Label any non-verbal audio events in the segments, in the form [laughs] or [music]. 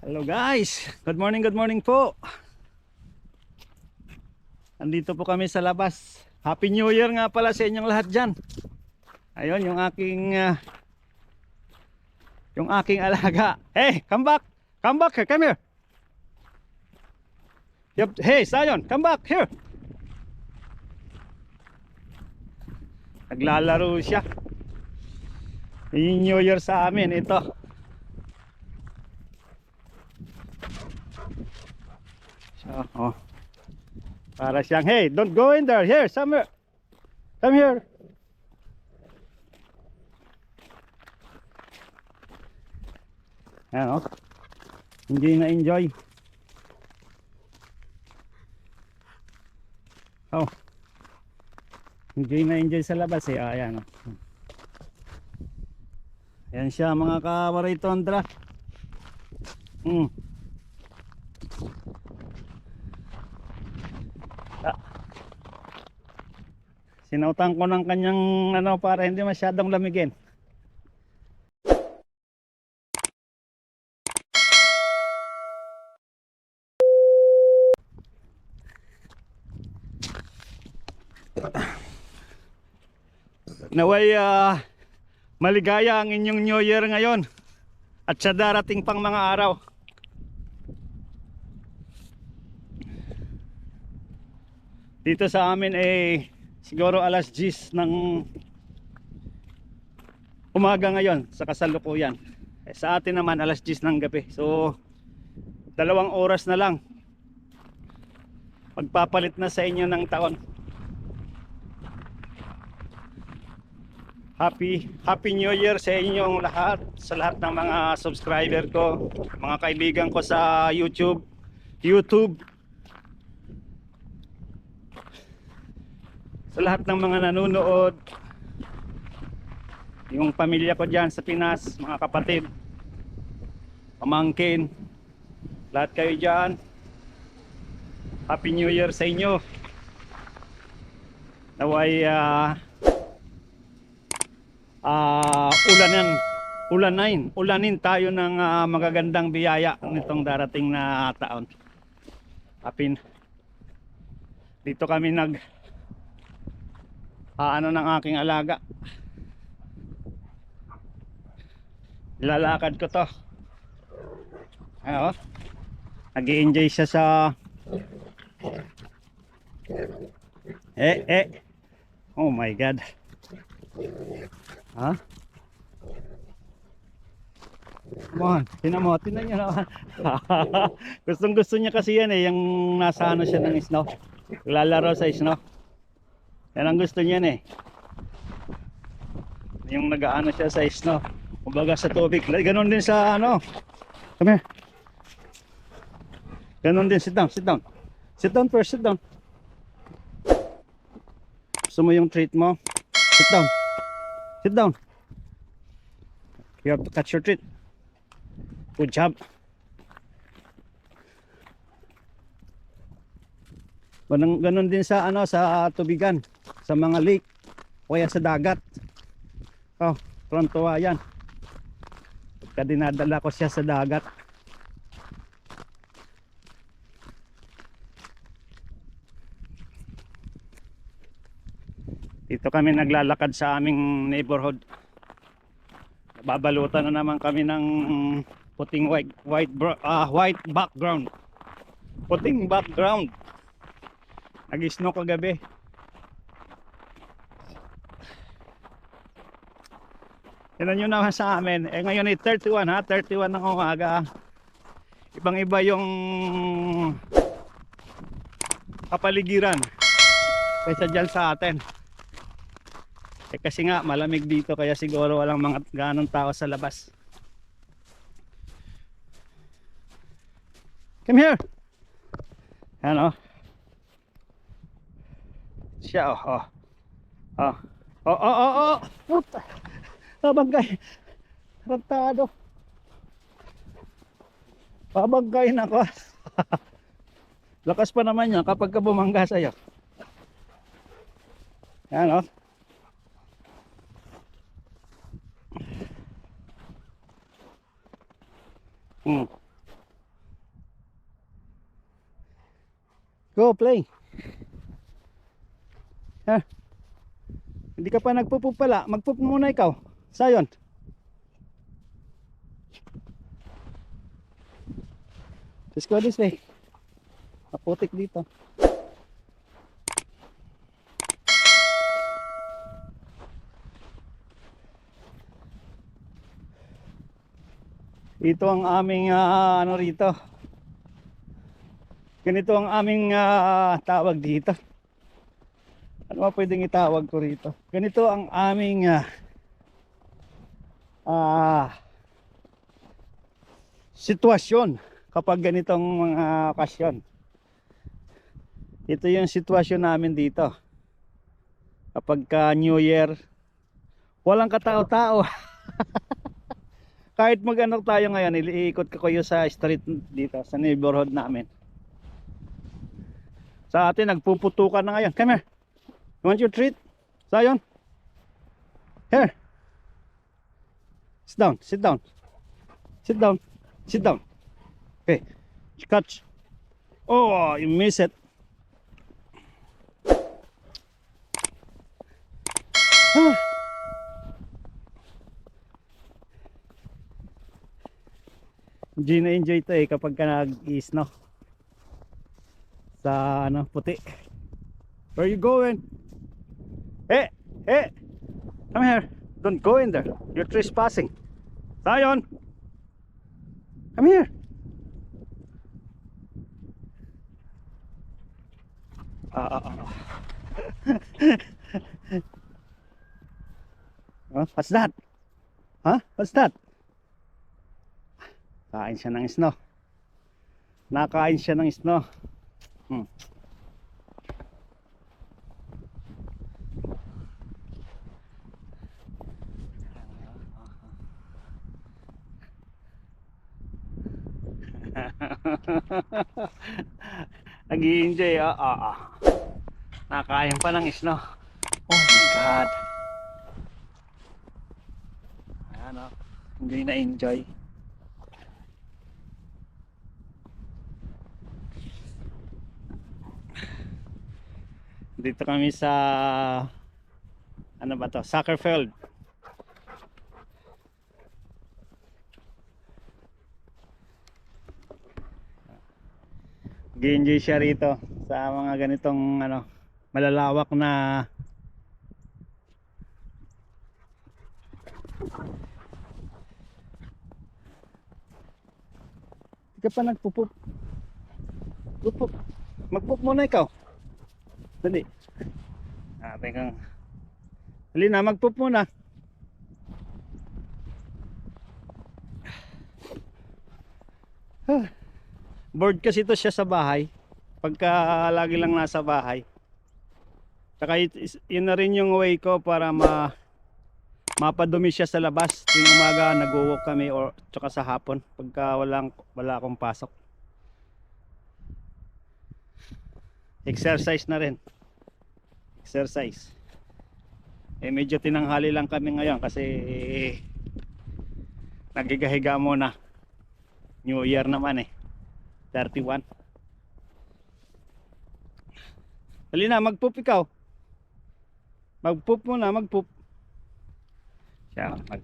Hello guys, good morning, good morning po. Andito po kami sa labas. Happy New Year nga pala sa inyong lahat dyan. Ayun, yung aking ah, yung aking alaga. Hey, come back. Come back here, come here. Yup. Hey, Zion, come back here. Naglalaro siya. Yung New Year sa amin, ito. Oh. Para siyang, hey, don't go in there. Here, somewhere. Come here. Ayan, oh. Hindi na-enjoy. Oh. Hindi na-enjoy sa labas eh. Ah, ayan, oh. Ayan siya mga kawaray tondra. Hmm. Sinautan ko ng kanyang ano para hindi masyadong lamigin. Naway ah, maligaya ang inyong New Year ngayon at sa darating pang mga araw. Dito sa amin eh siguro alas 10 ng umaga ngayon sa kasalukuyan. Eh, sa atin naman alas 10 ng gabi. So dalawang oras na lang magpapalit na sa inyo ng taon. Happy Happy New Year sa inyong lahat, sa lahat ng mga subscriber ko, mga kaibigan ko sa YouTube, YouTube. Sa lahat ng mga nanonood, yung pamilya ko diyan sa Pinas, mga kapatid, pamangkin, lahat kayo diyan. Happy New Year sa inyo. Naway ah ah ulanan ulanin ulanin tayo ng ah, magagandang biyaya nitong darating na taon apin dito kami nag ano ng aking alaga lalakad ko to ano nag enjoy siya sa eh eh oh my god Ha? Come on, tinan mo, niya naman. [laughs] Gustong gusto niya kasi yan eh, yung nasa ano siya ng snow. Lalaro sa snow. Yan ang gusto niya eh. Yung nagaano siya sa snow. Kumbaga sa tubig. Ganon din sa ano. Come here. Ganon din, sit down, sit down. Sit down first, sit down. Gusto mo yung treat mo? Sit down. Sit down. You have to catch your treat. Good job. Ganun, ganun din sa ano sa tubigan, sa mga lake o kaya sa dagat. Oh, pronto yan. Pagka dinadala ko siya sa dagat. Dito kami naglalakad sa aming neighborhood. Babalutan na naman kami ng puting white white ah, white background. Puting background. Nag-snow kagabi. Yan nyo naman sa amin. Eh ngayon ay 31 ha, 31 ng umaga. Ibang iba yung kapaligiran kaysa dyan sa atin. Eh kasi nga malamig dito kaya siguro walang mga ganong tao sa labas. Come here. Yan oh. Siya oh. Oh. Oh. Oh oh oh. oh. Puta. Nabangkay. Rantado. Pabangkay na ko. [laughs] Lakas pa naman niya kapag ka bumangga sa'yo. Yan o. Oh. Hmm. Go play. Ha? Hindi ka pa nagpupup pala. Magpup muna ikaw. Sayon. Just go this way. Maputik dito. Ito ang aming ah, ano rito. Ganito ang aming ah, tawag dito. Ano ba pwedeng itawag ko rito? Ganito ang aming ah ah, sitwasyon kapag ganitong mga okasyon. Ito yung sitwasyon namin dito. Kapag ka New Year, walang katao-tao. [laughs] Kahit mag-ano tayo ngayon, iliikot ko kayo sa street dito, sa neighborhood namin. Sa atin, nagpuputukan na ngayon. Come here. You want your treat? Zion? Here. Sit down. Sit down. Sit down. Sit down. Okay. Catch. Oh, you miss it. [sighs] Ah. Enjoy na enjoy to eh kapag ka nag-snow sa ano puti. Where you going? Hey, hey, come here. Don't go in there. You're trespassing. Zion, come here. Ah, ah, ah. [laughs] What's that? Huh? What's that? Kain siya ng snow. Nakain siya ng snow. Hmm. [laughs] nag enjoy ah, ah, ah. Nakain pa ng snow. Oh my God. Ayan oh. Enjoy na enjoy. Dito kami sa ano ba to? Soccer field. Gi-enjoy siya rito sa mga ganitong ano malalawak na Hindi pa nagpupup. Pupup. Magpup muna ikaw. Dali. Sabi kang Dali na, magpup muna. Bored kasi to siya sa bahay. Pagka lagi lang nasa bahay. Is- yun na rin yung way ko para ma mapadumi siya sa labas. Yung umaga nag-walk kami or tsaka sa hapon pagka walang wala akong pasok. Exercise na rin. Exercise. Eh medyo tinanghali lang kami ngayon kasi nagigahiga muna. New Year naman eh. 31. Dali na, magpoop ikaw. Magpoop muna, magpoop. Siya, mag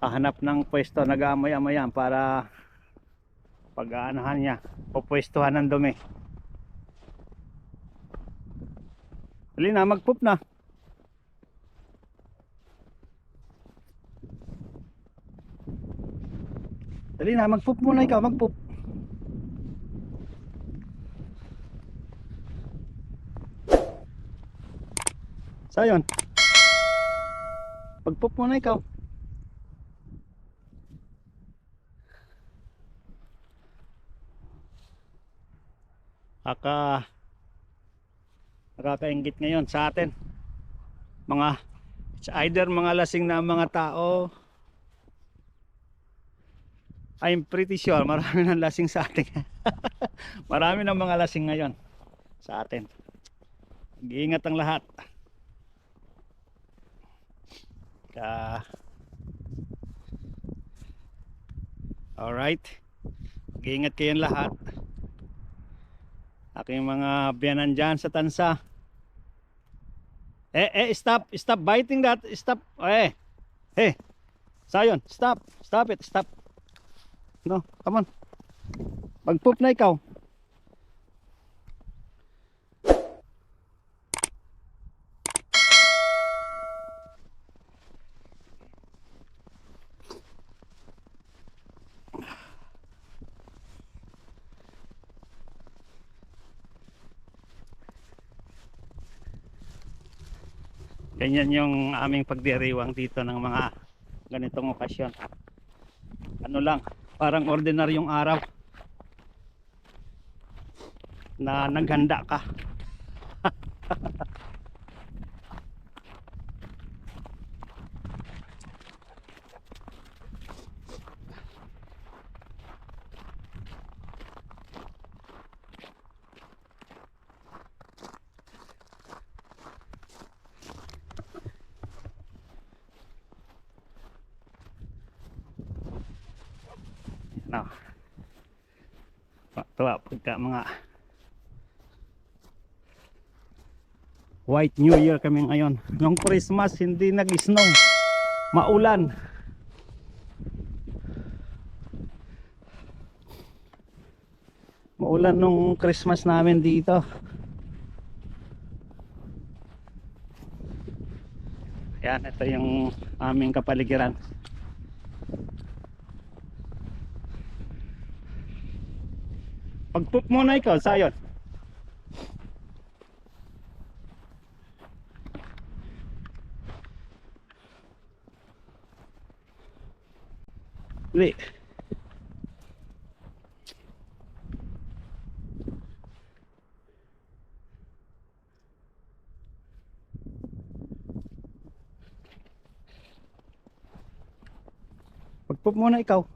hahanap ng pwesto, nag-aamoy-amoyan para pag-aanahan niya, pupwestuhan ng dumi. Dali na, magpoop na. Dali na, magpoop muna ikaw, magpoop. Sayon. Pagpoop muna ikaw. Aka nakakaingit ngayon sa atin. Mga it's either mga lasing na mga tao I'm pretty sure marami ng lasing sa atin. [laughs] marami ng mga lasing ngayon sa atin. Mag-iingat ang lahat. Ka Alright. Mag-iingat kayong lahat. Aking mga biyanan dyan sa tansa. Eh, eh, stop, stop biting that, stop, eh, eh, Sayon, stop, stop it, stop. No, come on. Mag-poop na ikaw. Ganyan yung aming pagdiriwang dito ng mga ganitong okasyon. Ano lang, parang ordinaryong araw na naghanda ka. [laughs] No. Tuwa pagka mga White New Year kami ngayon. Nung Christmas hindi nag-snow. Maulan. Maulan nung Christmas namin dito. Ayan, ito yung aming kapaligiran. Pag-poop muna ikaw, sayon. Uli. Pag-poop muna ikaw.